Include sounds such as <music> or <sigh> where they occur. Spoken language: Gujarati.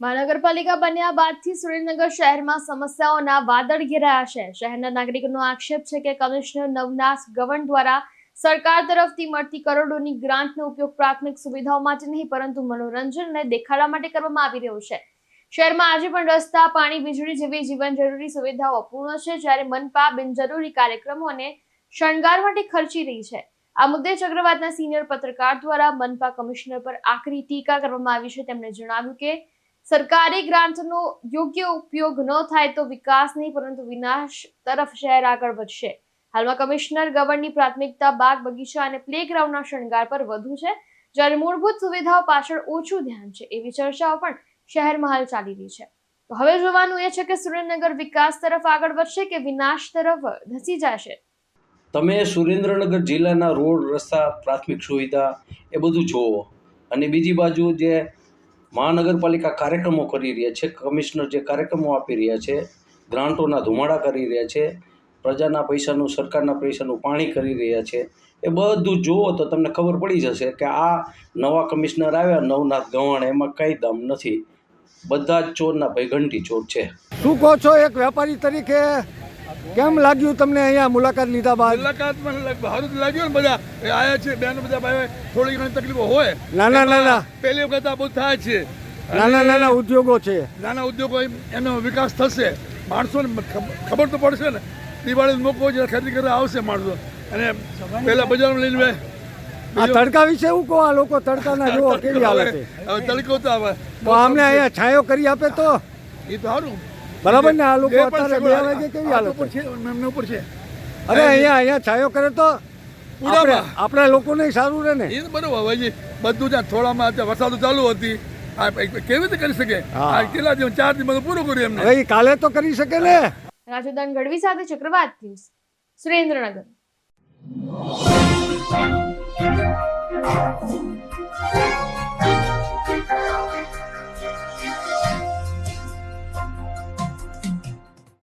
મહાનગરપાલિકા બન્યા બાદથી સુરેન્દ્રનગર શહેરમાં સમસ્યાઓના વાદળ ઘેરાયા છે. શહેરના નાગરિકોનો આક્ષેપ છે કે કમિશનર નવનાથ ગવન દ્વારા સરકાર તરફથી મળતી કરોડોની ગ્રાન્ટનો ઉપયોગ પ્રાથમિક સુવિધાઓ માટે નહીં, પરંતુ મનોરંજન અને દેખાડા માટે કરવામાં આવી રહ્યો છે. શહેરમાં આજે પણ રસ્તા, પાણી, વીજળી જેવી જીવન જરૂરી સુવિધાઓ અપૂર્ણ છે, જ્યારે મનપા બિનજરૂરી કાર્યક્રમો અને શણગાર માટે ખર્ચી રહી છે. આ મુદ્દે ચક્રવાતના સિનિયર પત્રકાર દ્વારા મનપા કમિશનર પર આકરી ટીકા કરવામાં આવી છે. તેમણે જણાવ્યું કે સરકારી ગ્રાન્ટનો યોગ્ય ઉપયોગ ન થાય તો વિકાસ નહીં પરંતુ વિનાશ તરફ શહેર આગળ વધશે. હાલમાં કમિશનર ગવર્નની પ્રાથમિકતા બાગ બગીચા અને પ્લેગ્રાઉન્ડના શણગાર પર વધુ છે. જ્યારે મૂળભૂત સુવિધાઓ પાછળ ઓછું ધ્યાન છે, એવી ચર્ચાઓ પણ શહેરમાં હાલ ચાલી રહી છે. તો હવે જોવાનું એ છે કે સુરેન્દ્રનગર વિકાસ તરફ આગળ વધશે કે વિનાશ તરફ ધસી જશે? તમે સુરેન્દ્રનગર જિલ્લાના રોડ રસ્તા, પ્રાથમિક સુવિધા એ બધું જોવો અને બીજી બાજુ જે મહાનગરપાલિકા કાર્યક્રમો કરી રહ્યા છે, કમિશનર જે કાર્યક્રમો આપી રહ્યા છે, ગ્રાન્ટોના ધુમાડા કરી રહ્યા છે, પ્રજાના પૈસાનું, સરકારના પૈસાનું પાણી કરી રહ્યા છે, એ બધું જુઓ તો તમને ખબર પડી જશે કે આ નવા કમિશનર આવ્યા, નવનાથ ગવાણ, એમાં કંઈ દમ નથી. બધા જ ચોરના ભાઈ ચોર છે. શું કહો છો એક વેપારી તરીકે? કેમ લાગ્યું તમને અહીંયા મુલાકાત લીધા બાદ? મુલાકાત પણ સારું લાગ્યું ને બધા. આયા છે બેન બધા ભાઈ થોડી ઘણી તકલીફો હોય. નાના નાના. પહેલી વખત આ બહુ થાય છે. નાના નાના ઉદ્યોગો છે. નાના ઉદ્યોગો એનો વિકાસ થશે. માણસોને ખબર તો પડશે ને. દિવાળી મોકો જે ખરીદી કરવા આવશે માણસો. અને પહેલા બજારમાં લઈને આ તડકા વિશે એવું કહો? આ લોકો તડકાના જુઓ <laughs> કેવી હાલત છે. તડકો તો આવે. તો અમને અહીંયા છાંયો કરી આપે તો? એ તો સારું. બરાબર ને? આ લોકો અત્યારે બે વાગે કેવી હાલત છે? એમના ઉપર છે. અરે અહીંયા અહીંયા છાયો કરે તો આપણા લોકોને સારું રહે ને? બરોબર ભાઈજી બધું જ્યાં થોડામાં અત્યારે વરસાદ ચાલુ હતી કેવી રીતે કરી શકે? કેટલા દિવસ ચાર દિવસ પૂરું કર્યું એમને? ભાઈ કાલે તો કરી શકે ને? રાજુદાન ગઢવી સાથે ચક્રવાત ન્યૂઝ સુરેન્દ્રનગર.